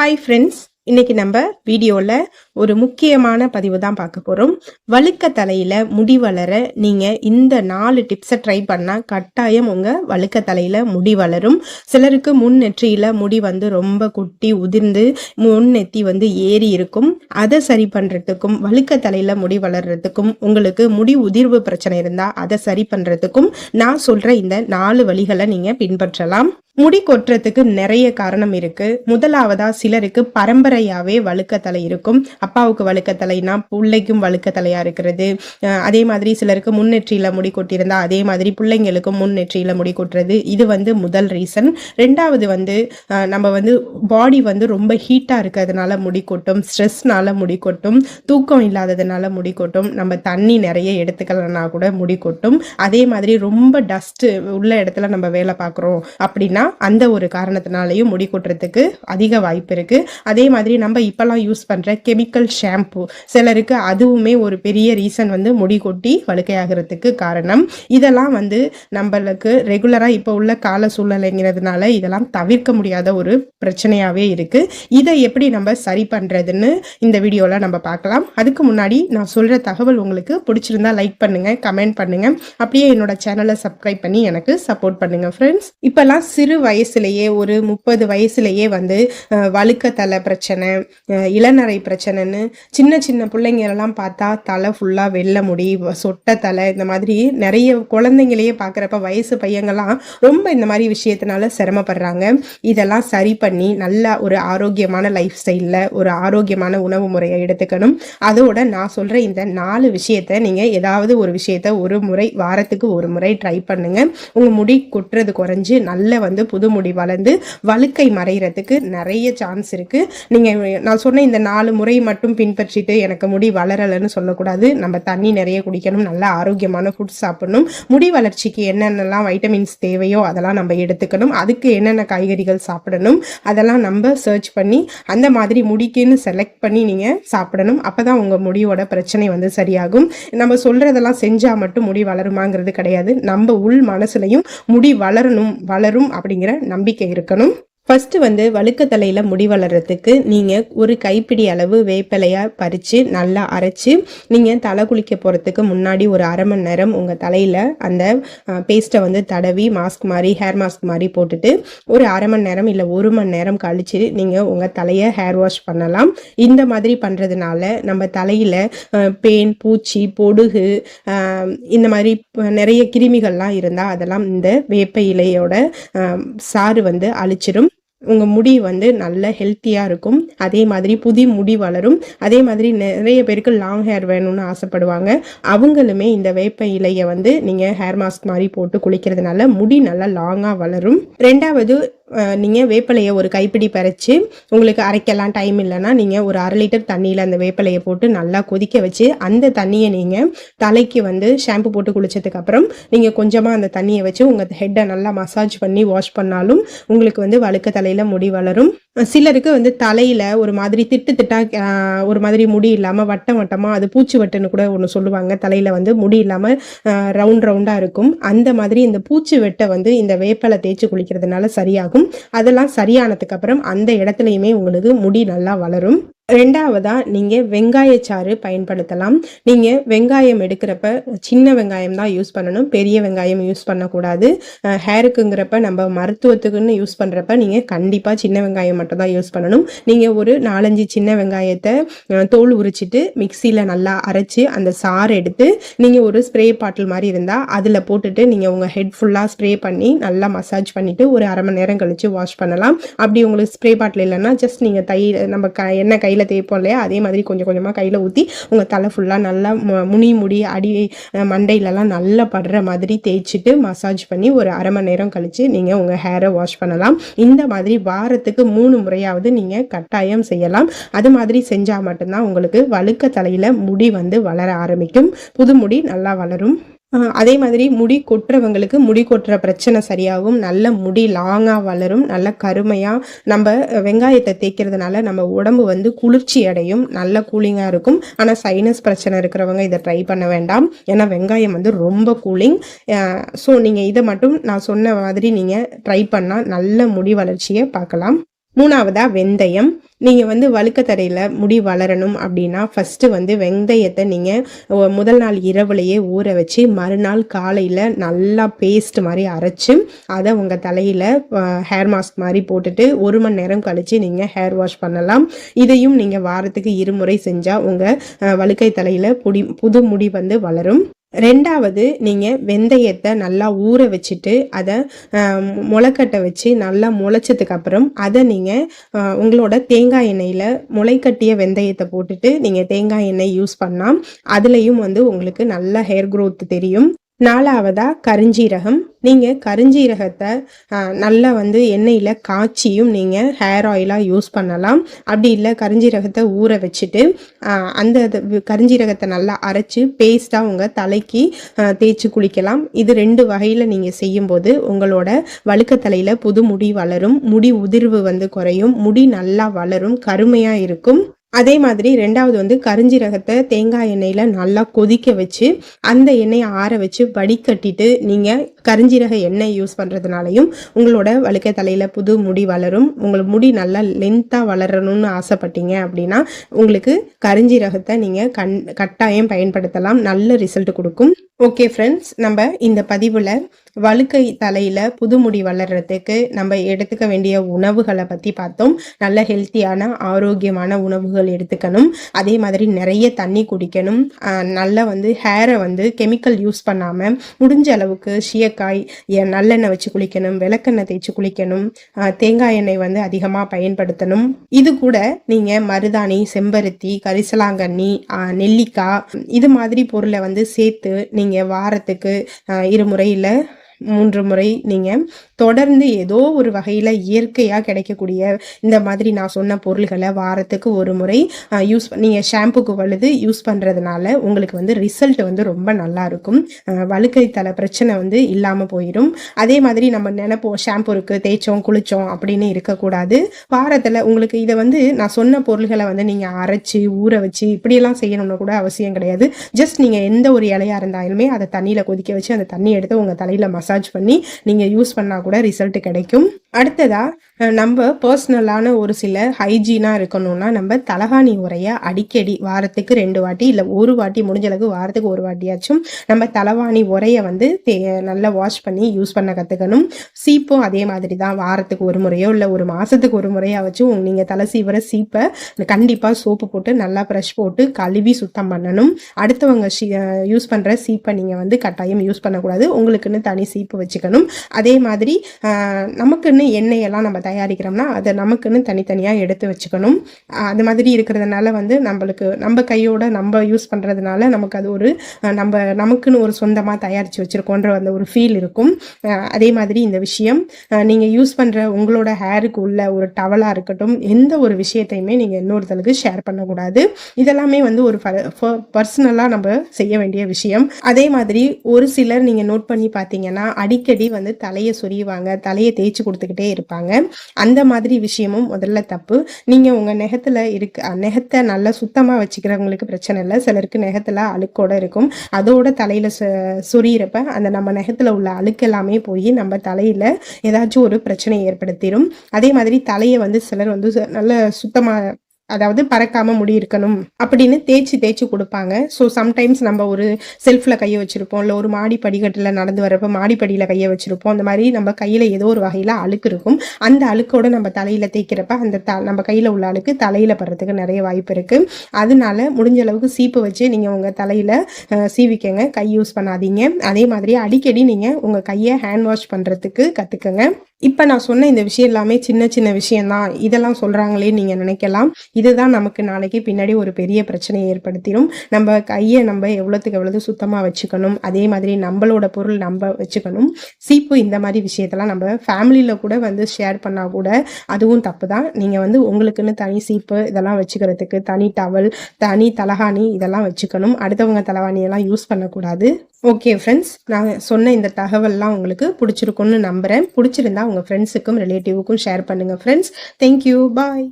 Hi friends இன்னைக்கு நம்ம வீடியோவில் ஒரு முக்கியமான பதிவு தான் பார்க்க போகிறோம் வழுக்க தலையில் முடி வளர நீங்கள் இந்த நாலு டிப்ஸை ட்ரை பண்ணால் கட்டாயம் உங்கள் வழுக்க தலையில் முடி வளரும். சிலருக்கு முன் நெற்றியில் முடி வந்து ரொம்ப குட்டி உதிர்ந்து முன் நெத்தி வந்து ஏறி இருக்கும். அதை சரி பண்ணுறதுக்கும் வழுக்க தலையில் முடி வளர்றதுக்கும் உங்களுக்கு முடி உதிர்வு பிரச்சனை இருந்தால் அதை சரி பண்ணுறதுக்கும் நான் சொல்கிற இந்த நாலு வழிகளை நீங்கள் பின்பற்றலாம். முடி கொட்டுறதுக்கு நிறைய காரணம் இருக்கு. முதலாவதா சிலருக்கு பரம்பரையாவே வழுக்கத்தலை இருக்கும். அப்பாவுக்கு வழுக்கத்தலைனா பிள்ளைக்கும் வழுக்கத்தலையா இருக்கிறது. அதே மாதிரி சிலருக்கு முன்னெற்றியில முடி கொட்டியிருந்தா அதே மாதிரி பிள்ளைங்களுக்கும் முன்னெற்றியில முடி கொட்டுறது. இது வந்து முதல் ரீசன் ரெண்டாவது வந்து நம்ம வந்து பாடி வந்து ரொம்ப ஹீட்டா இருக்கிறதுனால முடி கொட்டும். ஸ்ட்ரெஸ்னால முடி கொட்டும். தூக்கம் இல்லாததுனால முடி கொட்டும். நம்ம தண்ணி நிறைய எடுத்துக்கலன்னா கூட முடி கொட்டும். அதே மாதிரி ரொம்ப டஸ்ட் உள்ள இடத்துல நம்ம வேலை பார்க்குறோம் அப்படின்னா அந்த ஒரு காரணத்தினாலையும் முடி கொட்டுறதுக்கு அதிக வாய்ப்பு இருக்குது அதே மாதிரி நம்ம இப்போல்லாம் யூஸ் பண்ணுற கெமிக்கல் ஷாம்பு சிலருக்கு அதுவுமே ஒரு பெரிய ரீசன் வந்து முடி கொட்டி வழுக்கையாகிறதுக்கு காரணம். இதெல்லாம் வந்து நம்மளுக்கு ரெகுலராக இப்போ உள்ள கால சூழ்நிலைங்கிறதுனால இதெல்லாம் தவிர்க்க முடியாத ஒரு பிரச்சனையாகவே இருக்கு. இதை எப்படி நம்ம சரி பண்ணுறதுன்னு இந்த வீடியோவில் நம்ம பார்க்கலாம். அதுக்கு முன்னாடி நான் சொல்கிற தகவல் உங்களுக்கு பிடிச்சிருந்தா லைக் பண்ணுங்க கமெண்ட் பண்ணுங்க. அப்படியே என்னோட சேனலை சப்ஸ்கிரைப் பண்ணி எனக்கு சப்போர்ட் பண்ணுங்க ஃப்ரெண்ட்ஸ் இப்போல்லாம் சிறு வயசுலயே ஒரு முப்பது வயசுலேயே வந்து வழுக்க தலை பிரச்சனை இளநரை பிரச்சனைன்னு சின்ன சின்ன பிள்ளைங்க எல்லாம் பார்த்தா தலை ஃபுல்லாக வெள்ள முடி சொட்ட தலை இந்த மாதிரி நிறைய குழந்தைங்களையே பார்க்குறப்ப வயசு பையங்கள்லாம் ரொம்ப இந்த மாதிரி விஷயத்தினால சிரமப்படுறாங்க. இதெல்லாம் சரி பண்ணி நல்ல ஒரு ஆரோக்கியமான லைஃப் ஸ்டைலில் ஒரு ஆரோக்கியமான உணவு முறையை எடுத்துக்கணும். அதோட நான் சொல்கிற இந்த நாலு விஷயத்த நீங்கள் ஏதாவது ஒரு விஷயத்த ஒரு முறை வாரத்துக்கு ஒரு முறை ட்ரை பண்ணுங்கள் உங்கள் முடி கொட்டுறது குறைஞ்சி நல்ல வந்து புது முடி வளர்ந்து வழுக்கை மறைகிறதுக்கு நிறைய சான்ஸ் இருக்கு. நீங்க நான் சொன்ன இந்த நாலு முறை மட்டும் பின்பற்றிட்டு எனக்கு முடி வளரலைன்னு சொல்லக்கூடாது. நம்ம தண்ணி நிறைய குடிக்கணும் நல்ல ஆரோக்கியமான ஃபுட் சாப்பிடணும். முடி வளர்ச்சிக்கு என்னென்னலாம் வைட்டமின்ஸ் தேவையோ அதெல்லாம் நம்ம எடுத்துக்கணும். அதுக்கு என்னென்ன காய்கறிகள் சாப்பிடணும் அதெல்லாம் நம்ம சர்ச் பண்ணி அந்த மாதிரி முடிக்குன்னு செலக்ட் பண்ணி நீங்கள் சாப்பிடணும். அப்போ தான் உங்கள் முடியோட பிரச்சனை வந்து சரியாகும். நம்ம சொல்கிறதெல்லாம் செஞ்சால் மட்டும் முடி வளருமாங்கிறது கிடையாது. நம்ம உள் மனசுலையும் முடி வளரணும் வளரும் அப்படிங்கிற நம்பிக்கை இருக்கணும். ஃபஸ்ட்டு வந்து வழுக்க தலையில் முடி வளர்றதுக்கு நீங்கள் ஒரு கைப்பிடி அளவு வேப்பிலையாக பறித்து நல்லா அரைச்சி நீங்கள் தலை குளிக்க போகிறதுக்கு முன்னாடி ஒரு அரை மணி நேரம் உங்கள் தலையில் அந்த பேஸ்ட்டை வந்து தடவி மாஸ்க் மாதிரி ஹேர் மாஸ்க் மாதிரி போட்டுட்டு ஒரு அரை மணி நேரம் இல்லை ஒரு மணி நேரம் கழித்து நீங்கள் உங்கள் தலையை ஹேர் வாஷ் பண்ணலாம். இந்த மாதிரி பண்ணுறதுனால நம்ம தலையில் பேன் பூச்சி பொடுகு இந்த மாதிரி நிறைய கிருமிகள்லாம் இருந்தால் அதெல்லாம் இந்த வேப்ப இலையோட சாறு வந்து அழிச்சிடும் உங்கள் முடி வந்து நல்ல ஹெல்த்தியாக இருக்கும். அதே மாதிரி புதி முடி வளரும். அதே மாதிரி நிறைய பேருக்கு லாங் ஹேர் வேணும்னு ஆசைப்படுவாங்க. அவங்களுமே இந்த வேப்ப இலையை வந்து நீங்கள் ஹேர் மாஸ்க் மாதிரி போட்டு குளிக்கிறதுனால முடி நல்லா லாங்காக வளரும். ரெண்டாவது நீங்கள் வேப்பிலையை ஒரு கைப்பிடி பறித்து உங்களுக்கு அரைக்கலாம் டைம் இல்லைன்னா நீங்கள் ஒரு அரை லிட்டர் தண்ணியில் அந்த வேப்பிலையை போட்டு நல்லா கொதிக்க வச்சு அந்த தண்ணியை நீங்கள் தலைக்கு வந்து ஷாம்பு போட்டு குளித்ததுக்கப்புறம் நீங்கள் கொஞ்சமாக அந்த தண்ணியை வச்சு உங்கள் ஹெட்டை நல்லா மசாஜ் பண்ணி வாஷ் பண்ணாலும் உங்களுக்கு வந்து வழுக்க தலையில் முடி வளரும். சிலருக்கு வந்து தலையில் ஒரு மாதிரி திட்டு திட்டா ஒரு மாதிரி முடி இல்லாமல் வட்டம் வட்டமாக அது பூச்சி வட்டுன்னு கூட ஒன்று சொல்லுவாங்க. தலையில் வந்து முடி இல்லாமல் ரவுண்ட் ரவுண்டாக இருக்கும். அந்த மாதிரி இந்த பூச்சி வெட்டை வந்து இந்த வேப்பலை தேய்ச்சி குளிக்கிறதுனால சரியாகும். அதெல்லாம் சரியானதுக்கு அப்புறம் அந்த இடத்துலையுமே உங்களுக்கு முடி நல்லா வளரும். ரெண்டாவதாக நீங்கள் வெங்காயச்சாறு பயன்படுத்தலாம். நீங்கள் வெங்காயம் எடுக்கிறப்ப சின்ன வெங்காயம் தான் யூஸ் பண்ணணும். பெரிய வெங்காயம் யூஸ் பண்ணக்கூடாது. ஹேருக்குங்கிறப்ப நம்ம மருத்துவத்துக்குன்னு யூஸ் பண்ணுறப்ப நீங்கள் கண்டிப்பாக சின்ன வெங்காயம் மட்டும் தான் யூஸ் பண்ணணும். நீங்கள் ஒரு நாலஞ்சு சின்ன வெங்காயத்தை தோல் உரிச்சிட்டு மிக்சியில் நல்லா அரைச்சி அந்த சாறு எடுத்து நீங்கள் ஒரு ஸ்ப்ரே பாட்டில் மாதிரி இருந்தால் அதில் போட்டுட்டு நீங்கள் உங்கள் ஹெட் ஃபுல்லாக ஸ்ப்ரே பண்ணி நல்லா மசாஜ் பண்ணிவிட்டு ஒரு அரை மணி நேரம் கழித்து வாஷ் பண்ணலாம். அப்படி உங்களுக்கு ஸ்ப்ரே பாட்டில் இல்லைன்னா ஜஸ்ட் நீங்கள் தை நம்ம க எண்ணெய் கையில் தேய்ப்போம் இல்லையா? அதே மாதிரி கொஞ்சம் கொஞ்சமாக கையில் ஊற்றி உங்கள் தலை ஃபுல்லாக நல்லா மு- முனி முடி அடி மண்டையிலலாம் நல்லா படுற மாதிரி தேய்ச்சிட்டு மசாஜ் பண்ணி ஒரு அரை மணி நேரம் கழித்து நீங்கள் உங்கள் ஹேரை வாஷ் பண்ணலாம். இந்த மாதிரி வாரத்துக்கு மூணு முறையாவது நீங்கள் கட்டாயம் செய்யலாம். அது மாதிரி செஞ்சால் மட்டும்தான் உங்களுக்கு வழுக்க தலையில் முடி வந்து வளர ஆரம்பிக்கும். புது முடி நல்லா வளரும். அதே மாதிரி முடி கொட்டுறவங்களுக்கு முடி கொட்டுற பிரச்சனை சரியாகும். நல்ல முடி லாங்காக வளரும். நல்ல கருமையாக நம்ம வெங்காயத்தை தேய்க்கிறதுனால நம்ம உடம்பு வந்து குளிர்ச்சி அடையும். நல்ல கூலிங்காக இருக்கும். ஆனால் சைனஸ் பிரச்சனை இருக்கிறவங்க இதை ட்ரை பண்ண வேண்டாம். ஏன்னா வெங்காயம் வந்து ரொம்ப கூலிங் ஸோ நீங்கள் இதை மட்டும் நான் சொன்ன மாதிரி நீங்கள் ட்ரை பண்ணால் நல்ல முடி வளர்ச்சியை பார்க்கலாம். மூணாவதாக வெந்தயம். நீங்கள் வந்து வழுக்கத்தடையில் முடி வளரணும் அப்படின்னா ஃபஸ்ட்டு வந்து வெந்தயத்தை நீங்கள் முதல் நாள் இரவுலையே ஊற வச்சு மறுநாள் காலையில் நல்லா பேஸ்ட் மாதிரி அரைச்சி அதை உங்கள் தலையில் ஹேர் மாஸ்க் மாதிரி போட்டுட்டு ஒரு மணி நேரம் கழித்து நீங்கள் ஹேர் வாஷ் பண்ணலாம். இதையும் நீங்கள் வாரத்துக்கு இருமுறை செஞ்சால் உங்கள் வழுக்கை தலையில் புடி புது முடி வந்து வளரும். ரெண்டாவது நீங்கள் வெந்தயத்தை நல்லா ஊற வச்சுட்டு அதை முளைக்கட்டை வச்சு நல்லா முளைச்சதுக்கு அப்புறம் அதை நீங்கள் உங்களோட தேங்காய் எண்ணெயில் முளைக்கட்டிய வெந்தயத்தை போட்டுட்டு நீங்கள் தேங்காய் எண்ணெய் யூஸ் பண்ணால் அதுலேயும் வந்து உங்களுக்கு நல்ல ஹேர் க்ரோத் தெரியும். நாலாவதா கருஞ்சீரகம். நீங்கள் கருஞ்சீரகத்தை நல்லா வந்து எண்ணெயில் காய்ச்சியும் நீங்கள் ஹேர் ஆயிலாக யூஸ் பண்ணலாம். அப்படி இல்லை கருஞ்சீரகத்தை ஊற வச்சுட்டு அந்த கருஞ்சீரகத்தை நல்லா அரைச்சி பேஸ்ட்டாக உங்கள் தலைக்கு தேய்ச்சி குளிக்கலாம். இது ரெண்டு வகையில் நீங்கள் செய்யும்போது உங்களோட வழுக்க தலையில் புது முடி வளரும். முடி உதிர்வு வந்து குறையும். முடி நல்லா வளரும். கருமையாக இருக்கும். அதே மாதிரி ரெண்டாவது வந்து கருஞ்சீரகத்தை தேங்காய் எண்ணெயில் நல்லா கொதிக்க வச்சு அந்த எண்ணெயை ஆற வச்சு வடிகட்டிட்டு நீங்கள் கரிஞ்சீரக எண்ணெய் யூஸ் பண்ணுறதுனாலையும் உங்களோட வழுக்க தலையில் புது முடி வளரும். உங்களுக்கு முடி நல்லா லென்த்தாக வளரணும்னு ஆசைப்பட்டீங்க அப்படின்னா உங்களுக்கு கருஞ்சீரகத்தை நீங்கள் கண் கட்டாயம் பயன்படுத்தலாம். நல்ல ரிசல்ட் கொடுக்கும். ஓகே ஃப்ரெண்ட்ஸ் நம்ம இந்த பதிவில் வழுக்கை தலையில் புது முடி வளர்கிறதுக்கு நம்ம எடுத்துக்க வேண்டிய உணவுகளை பற்றி பார்த்தோம். நல்ல ஹெல்த்தியான ஆரோக்கியமான உணவுகள் எடுத்துக்கணும். அதே மாதிரி நிறைய தண்ணி குடிக்கணும். நல்லா வந்து ஹேரை வந்து கெமிக்கல் யூஸ் பண்ணாமல் முடிஞ்ச அளவுக்கு சீயக்காய் நல்லெண்ணெய் வச்சு குளிக்கணும் விளக்கெண்ணெய் தேய்ச்சி குளிக்கணும் தேங்காய் எண்ணெய் வந்து அதிகமாக பயன்படுத்தணும். இது கூட நீங்கள் மருதாணி செம்பருத்தி கரிசலாங்கண்ணி நெல்லிக்காய் இது மாதிரி பொருளை வந்து சேர்த்து நீங்கள் நீங்கள் வாரத்துக்கு இருமுறையில் மூன்று முறை நீங்கள் தொடர்ந்து ஏதோ ஒரு வகையில் இயற்கையாக கிடைக்கக்கூடிய இந்த மாதிரி நான் சொன்ன பொருள்களை வாரத்துக்கு ஒரு முறை யூஸ் நீங்கள் ஷாம்புக்கு வலுது யூஸ் பண்ணுறதுனால உங்களுக்கு வந்து ரிசல்ட் வந்து ரொம்ப நல்லா இருக்கும். வழுக்கை தலை பிரச்சனை வந்து இல்லாமல் போயிடும். அதே மாதிரி நம்ம நினைப்போம் ஷாம்பு இருக்குது தேய்ச்சோம் குளித்தோம் அப்படின்னு இருக்கக்கூடாது. வாரத்தில் உங்களுக்கு இதை வந்து நான் சொன்ன பொருள்களை வந்து நீங்கள் அரைச்சி ஊற வச்சு இப்படியெல்லாம் செய்யணும்னு கூட அவசியம் கிடையாது. ஜஸ்ட் நீங்கள் எந்த ஒரு இலையாக இருந்தாலுமே அதை தண்ணியில் கொதிக்க வச்சு அந்த தண்ணி எடுத்து உங்கள் தலையில் மசாஜ் பண்ணி நீங்கள் யூஸ் பண்ணால் கூட ரிசல்ட் கிடைக்கும். அடுத்ததாக நம்ம பர்சனலான ஒரு சில ஹைஜீனாக இருக்கணும்னா நம்ம தலகாணி உரையை அடிக்கடி வாரத்துக்கு ரெண்டு வாட்டி இல்லை ஒரு வாட்டி முடிஞ்ச அளவுக்கு வாரத்துக்கு ஒரு வாட்டியாச்சும் நம்ம தலவாணி உரையை வந்து தே நல்லா வாஷ் பண்ணி யூஸ் பண்ண கற்றுக்கணும் சீப்பும் அதே மாதிரி தான் வாரத்துக்கு ஒரு முறையோ இல்லை ஒரு மாதத்துக்கு ஒரு முறையாக வச்சு நீங்கள் தலை சீவர சீப்பை கண்டிப்பாக சோப்பு போட்டு நல்லா ப்ரெஷ் போட்டு கழுவி சுத்தம் பண்ணணும். அடுத்தவங்க யூஸ் பண்ணுற சீப்பை நீங்கள் வந்து கட்டாயம் யூஸ் பண்ணக்கூடாது. உங்களுக்குன்னு தனி சீப்பு வச்சுக்கணும். அதே மாதிரி நமக்குன்னு எண்ணெயெல்லாம் நம்ம தயாரிக்கிறோம்னா அதை நமக்குன்னு தனித்தனியாக எடுத்து வச்சுக்கணும். அது மாதிரி இருக்கிறதுனால வந்து நம்மளுக்கு நம்ம கையோட நம்ம யூஸ் பண்ணுறதுனால நமக்கு அது ஒரு நம்ம நமக்குன்னு ஒரு சொந்தமாக தயாரித்து வச்சுருக்கோன்ற அந்த ஒரு ஃபீல் இருக்கும். அதே மாதிரி இந்த விஷயம் நீங்கள் யூஸ் பண்ணுற உங்களோட ஹேருக்கு உள்ள ஒரு டவலாக இருக்கட்டும் எந்த ஒரு விஷயத்தையுமே நீங்கள் இன்னொருத்தருக்கு ஷேர் பண்ணக்கூடாது. இதெல்லாமே வந்து ஒரு பர்சனலாக நம்ம செய்ய வேண்டிய விஷயம். அதே மாதிரி ஒரு சிலர் நீங்கள் நோட் பண்ணி பார்த்தீங்கன்னா அடிக்கடி வந்து தலையை சொரியுவாங்க தலையை தேய்ச்சி கொடுத்து பார்த்துக்கிட்டே இருப்பாங்க. அந்த மாதிரி விஷயமும் முதல்ல தப்பு. நீங்கள் உங்கள் நெகத்தில் இருக்க நெகத்தை நல்லா சுத்தமாக வச்சுக்கிறவங்களுக்கு பிரச்சனை இல்லை. சிலருக்கு நெகத்தில் அழுக்கோட இருக்கும். அதோட தலையில் சொரியிறப்ப அந்த நம்ம நெகத்தில் உள்ள அழுக்கு எல்லாமே போய் நம்ம தலையில் ஏதாச்சும் ஒரு பிரச்சனை ஏற்படுத்திடும் அதே மாதிரி தலையை வந்து சிலர் வந்து நல்ல சுத்தமாக அதாவது பறக்காம முடி இருக்கணும் அப்படின்னு தேய்ச்சி தேய்ச்சி கொடுப்பாங்க. ஸோ சம்டைம்ஸ் நம்ம ஒரு செல்ஃபில் கையை வச்சுருப்போம். இல்லை ஒரு மாடி படிக்கட்டில் நடந்து வரப்போ மாடிப்படியில் கையை வச்சுருப்போம். அந்த மாதிரி நம்ம கையில் ஏதோ ஒரு வகையில் அழுக்கு இருக்கும். அந்த அழுக்கோட நம்ம தலையில் தேய்க்கிறப்ப அந்த த நம்ம கையில் உள்ள அழுக்கு தலையில் படுறதுக்கு நிறைய வாய்ப்பு இருக்குது அதனால முடிஞ்ச அளவுக்கு சீப்பு வச்சு நீங்கள் உங்கள் தலையில் சீவிக்கங்க. கை யூஸ் பண்ணாதீங்க. அதே மாதிரி அடிக்கடி நீங்கள் உங்கள் கையை ஹேண்ட் வாஷ் பண்ணுறதுக்கு கற்றுக்கங்க இப்போ நான் சொன்ன இந்த விஷயம் எல்லாமே சின்ன சின்ன விஷயம்தான். இதெல்லாம் சொல்கிறாங்களே நீங்கள் நினைக்கலாம். இதுதான் நமக்கு நாளைக்கு பின்னாடி ஒரு பெரிய பிரச்சனையை ஏற்படுத்திடும். நம்ம கையை நம்ம எவ்வளோத்துக்கு எவ்வளவு சுத்தமாக வச்சுக்கணும். அதே மாதிரி நம்மளோட பொருள் நம்ம வச்சுக்கணும். சீப்பு இந்த மாதிரி விஷயத்தெல்லாம் நம்ம ஃபேமிலியில் கூட வந்து ஷேர் பண்ணால் கூட அதுவும் தப்பு தான் நீங்கள் வந்து உங்களுக்குன்னு தனி சீப்பு இதெல்லாம் வச்சுக்கிறதுக்கு தனி டவல் தனி தலகாணி இதெல்லாம் வச்சுக்கணும். அடுத்தவங்க தலகாணியெல்லாம் யூஸ் பண்ணக்கூடாது. ஓகே ஃப்ரெண்ட்ஸ் நான் சொன்ன இந்த தகவல்லாம் உங்களுக்கு பிடிச்சிருக்குன்னு நம்புகிறேன் பிடிச்சிருந்தா உங்கள் ஃப்ரெண்ட்ஸுக்கும் ரிலேட்டிவுக்கும் ஷேர் பண்ணுங்கள் ஃப்ரெண்ட்ஸ் தேங்க்யூ பாய்